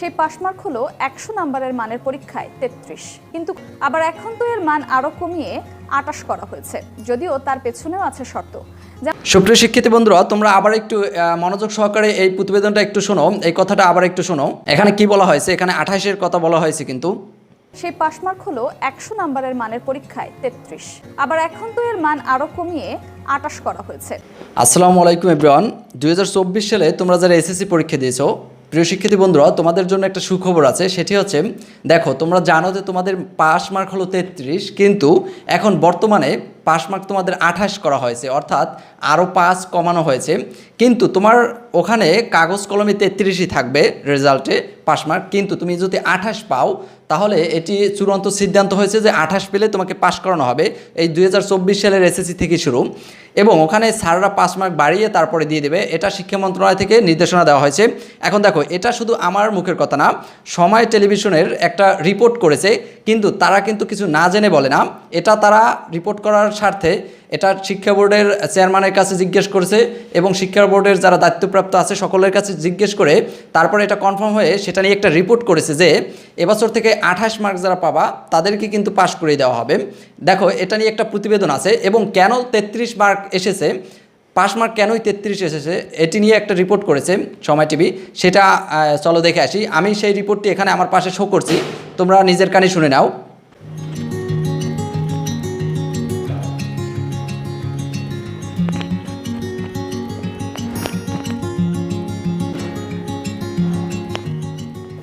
সেই পাশমার্ক হলো একশো নাম্বারের মানের পরীক্ষায় তেত্রিশ। কিন্তু আবার এখন তো এর মান আরও কমিয়ে আটাশ করা হয়েছে যদিও তার পেছনেও আছে শর্ত। সুপ্রিয় শিক্ষিত বন্ধুরা তোমরা আবার একটু মনোযোগ সহকারে এই প্রতিবেদনটা একটু শোনো এই কথাটা আবার একটু শোনো। এখানে কি বলা হয়েছে? এখানে আঠাশের কথা বলা হয়েছে কিন্তু। সেই পাশমার্ক হলো একশো নাম্বারের মানের পরীক্ষায় তেত্রিশ। আবার এখন তো এর মান আরও কমিয়ে আটাশ করা হয়েছে। আসসালামু আলাইকুম এভরিওয়ান দুই সালে তোমরা যারা এসএসসি পরীক্ষা দিয়েছ প্রিয় শিক্ষার্থী বন্ধুরা, তোমাদের জন্য একটা সুখবর আছে। সেটি হচ্ছে, দেখো, তোমরা জানো যে তোমাদের পাস মার্ক হলো তেত্রিশ, কিন্তু এখন বর্তমানে পাস মার্ক তোমাদের আঠাশ করা হয়েছে, অর্থাৎ আরও পাঁচ কমানো হয়েছে। কিন্তু তোমার ওখানে কাগজ কলমে তেত্রিশই থাকবে রেজাল্টে পাস মার্ক কিন্তু তুমি যদি আঠাশ পাও, তাহলে এটি চূড়ান্ত সিদ্ধান্ত হয়েছে যে আঠাশ পেলে তোমাকে পাস করানো হবে, এই দুই হাজার চব্বিশ সালের এসএসসি থেকে শুরু। এবং ওখানে স্যাররা পাস মার্ক বাড়িয়ে তারপরে দিয়ে দেবে, এটা শিক্ষা মন্ত্রণালয় থেকে নির্দেশনা দেওয়া হয়েছে। এখন দেখো, এটা শুধু আমার মুখের কথা না, সময় টেলিভিশনের একটা রিপোর্ট করেছে, কিন্তু তারা কিন্তু কিছু না জেনে বলে না, এটা তারা রিপোর্ট করার স্বার্থে এটা শিক্ষা বোর্ডের চেয়ারম্যানের কাছে জিজ্ঞেস করেছে এবং শিক্ষা বোর্ডের যারা দায়িত্বপ্রাপ্ত আছে সকলের কাছে জিজ্ঞেস করে তারপরে এটা কনফার্ম হয়ে সেটা নিয়ে একটা রিপোর্ট করেছে যে এবছর থেকে আঠাশ মার্ক যারা পাবা, তাদেরকে কিন্তু পাশ করে দেওয়া হবে। দেখো, এটা নিয়ে একটা প্রতিবেদন আছে এবং কেন তেত্রিশ মার্ক এসেছে? পাশ মার্ক কেনই তেত্রিশ এসেছে? এটি নিয়ে একটা রিপোর্ট করেছে সময় টিভি। সেটা চলো দেখে আসি। আমি সেই রিপোর্টটি এখানে আমার পাশে শো করছি। তোমরা নিজের কানে শুনে নাও।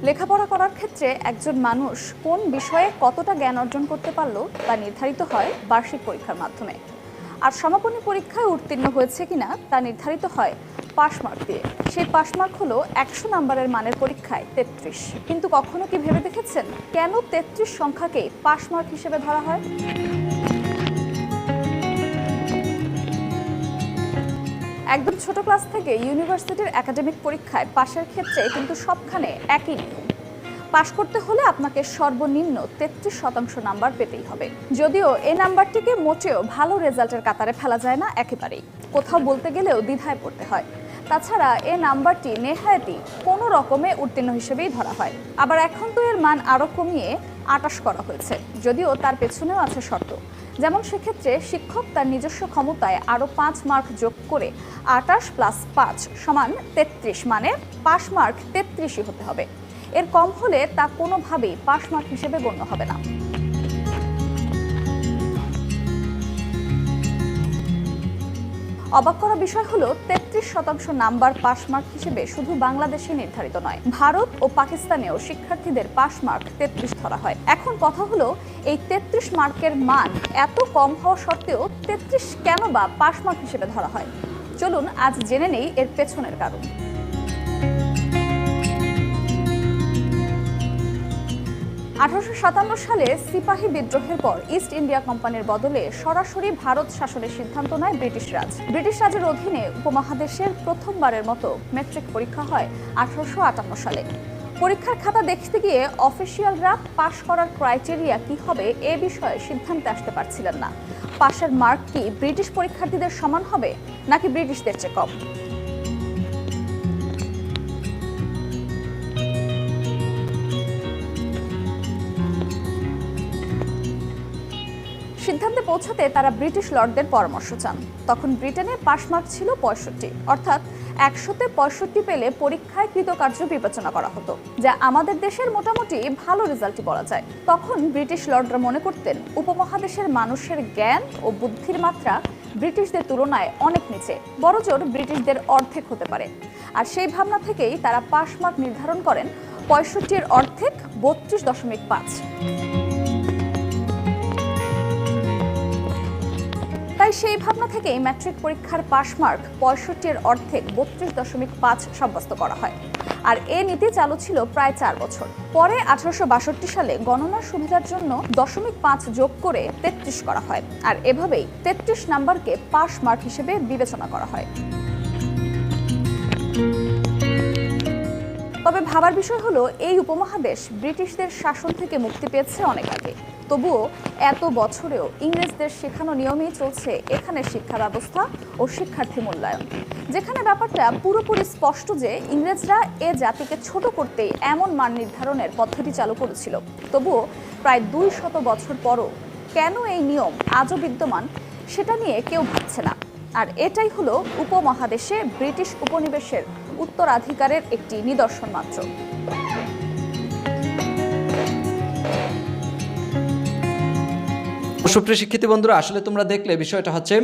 লেখাপড়া করার ক্ষেত্রে একজন মানুষ কোন বিষয়ে কতটা জ্ঞান অর্জন করতে পারল তা নির্ধারিত হয় বার্ষিক পরীক্ষার মাধ্যমে। আর সমাপনী পরীক্ষায় উত্তীর্ণ হয়েছে কিনা তা নির্ধারিত হয় পাশ মার্ক দিয়ে। সেই পাশ মার্ক হলো একশো নাম্বারের মানের পরীক্ষায় তেত্রিশ। কিন্তু কখনো কি ভেবে দেখেছেন কেন তেত্রিশ সংখ্যাকে পাশ মার্ক হিসেবে ধরা হয়? একদম ছোট ক্লাস থেকে ইউনিভার্সিটির একাডেমিক পরীক্ষায় পাশের ক্ষেত্রে কিন্তু সবখানে একই পাশ করতে হলে আপনাকে সর্বনিম্ন তেত্রিশ শতাংশ নাম্বার পেতেই হবে। যদিও এই নাম্বারটিকে মোটেও ভালো রেজাল্টের কাতারে ফেলা যায় না একেবারেই। কোথাও বলতে গেলেও দ্বিধায় পড়তে হয়। তাছাড়া এ নাম্বারটি নেহায়াতি কোনো রকমে উত্তীর্ণ হিসেবেই ধরা হয়। আবার এখন তো এর মান আরও কমিয়ে আটাশ করা হয়েছে, যদিও তার পেছনেও আছে শর্ত। যেমন সেক্ষেত্রে শিক্ষক তার নিজস্ব ক্ষমতায় আরও পাঁচ মার্ক যোগ করে আটাশ প্লাস পাঁচ সমান তেত্রিশ মানে পাশ মার্ক তেত্রিশই হতে হবে। এর কম হলে তা কোনোভাবেই পাশ মার্ক হিসেবে গণ্য হবে না। অবাক করা বিষয় হলো, তেত্রিশ শতাংশ নাম্বার পাসমার্ক হিসেবে শুধু বাংলাদেশে নির্ধারিত নয়, ভারত ও পাকিস্তানেও শিক্ষার্থীদের পাসমার্ক তেত্রিশ ধরা হয়। এখন কথা হলো, এই তেত্রিশ মার্কের মান এত কম হওয়া সত্ত্বেও তেত্রিশ কেন বা পাসমার্ক হিসেবে ধরা হয়? চলুন আজ জেনে নেই এর পেছনের কারণ। আঠারোশো সাতান্ন সালে সিপাহী বিদ্রোহের পর ইস্ট ইন্ডিয়া কোম্পানির বদলে সরাসরি ভারত শাসনের সিদ্ধান্ত নেয় ব্রিটিশ রাজ। ব্রিটিশ রাজের অধীনে উপমহাদেশের প্রথমবারের মতো মেট্রিক পরীক্ষা হয় আঠারোশো আটান্ন সালে। পরীক্ষার খাতা দেখতে গিয়ে অফিসিয়ালরা পাশ করার ক্রাইটেরিয়া কি হবে এ বিষয়ে সিদ্ধান্তে আসতে পারছিলেন না। পাশের মার্ক কি ব্রিটিশ পরীক্ষার্থীদের সমান হবে নাকি ব্রিটিশদের চেয়ে কম? সিদ্ধান্তে পৌঁছাতে তারা ব্রিটিশ লর্ডদের পরামর্শ চান। তখন ব্রিটেনে পাস মার্ক ছিল পঁয়ষট্টি, অর্থাৎ একশোতে পঁয়ষট্টি পেলে পরীক্ষায় কৃতকার্য বিবেচনা করা হতো, যা আমাদের দেশের মোটামুটি ভালো রেজাল্টই বলা যায়। তখন ব্রিটিশ লর্ডরা মনে করতেন, উপমহাদেশের মানুষের জ্ঞান ও বুদ্ধির মাত্রা ব্রিটিশদের তুলনায় অনেক নিচে, বড়জোর ব্রিটিশদের অর্ধেক হতে পারে। আর সেই ভাবনা থেকেই তারা পাস মার্ক নির্ধারণ করেন পঁয়ষট্টির অর্ধেক বত্রিশ দশমিক পাঁচ। তাই সেই ভাবনা থেকেই ম্যাট্রিক পরীক্ষার পাস মার্ক পঁয়ষট্টির অর্ধেক বত্রিশ দশমিক পাঁচ সাব্যস্ত করা হয়। আর এ নীতি চালু ছিল প্রায় চার বছর। পরে আঠারোশো বাষট্টি সালে গণনার সুবিধার জন্য দশমিক পাঁচ যোগ করে তেত্রিশ করা হয়। আর এভাবেই তেত্রিশ নাম্বারকে পাস মার্ক হিসেবে বিবেচনা করা হয়। তবে ভাবার বিষয় হলো, এই উপমহাদেশ ব্রিটিশদের শাসন থেকে মুক্তি পেয়েছে অনেক আগে। তবুও এত বছরেও ইংরেজদের শেখানো নিয়মেই চলছে এখানে শিক্ষা ব্যবস্থা ও শিক্ষার্থী মূল্যায়ন। যেখানে ব্যাপারটা পুরোপুরি স্পষ্ট যে ইংরেজরা এ জাতিকে ছোট করতেই এমন মান নির্ধারণের পদ্ধতি চালু করেছিল। তবুও প্রায় দুই শত বছর পরও কেন এই নিয়ম আজও বিদ্যমান সেটা নিয়ে কেউ ভাবছে না। আর এটাই হলো উপমহাদেশে ব্রিটিশ উপনিবেশের উত্তরাধিকারের একটি নিদর্শন মাত্র সুপ্রিয় শিক্ষিত বন্ধুরা, আসলে তোমরা দেখলে বিষয়টা হচ্ছে,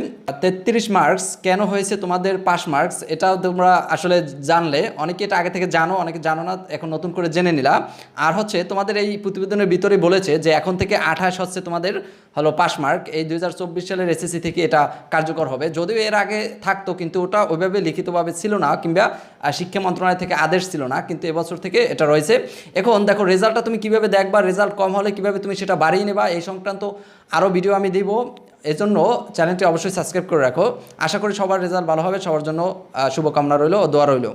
তেত্রিশ মার্কস কেন হয়েছে তোমাদের পাস মার্কস এটা তোমরা আসলে জানলে। অনেকে এটা আগে থেকে জানো, অনেকে জানো না, এখন নতুন করে জেনে নিলা। আর হচ্ছে তোমাদের এই প্রতিবেদনের ভিতরে বলেছে যে এখন থেকে আঠাশ হচ্ছে তোমাদের হলো পাস মার্ক এই দুই হাজার চব্বিশ সালের এসএসসি থেকে এটা কার্যকর হবে। যদিও এর আগে থাকতো, কিন্তু ওটা ওইভাবে লিখিতভাবে ছিল না, কিংবা শিক্ষা মন্ত্রণালয় থেকে আদেশ ছিল না, কিন্তু এবছর থেকে এটা রয়েছে। এখন দেখো, রেজাল্টটা তুমি কীভাবে দেখবা? রেজাল্ট কম হলে কীভাবে তুমি সেটা বাড়িয়ে নেবা? এই সংক্রান্ত আরও ভিডিও আমি দিব। এজন্য চ্যানেলটি অবশ্যই সাবস্ক্রাইব করে রাখো। আশা করি সবার রেজাল্ট ভালো হবে। সবার জন্য শুভকামনা রইল ও দোয়া রইল।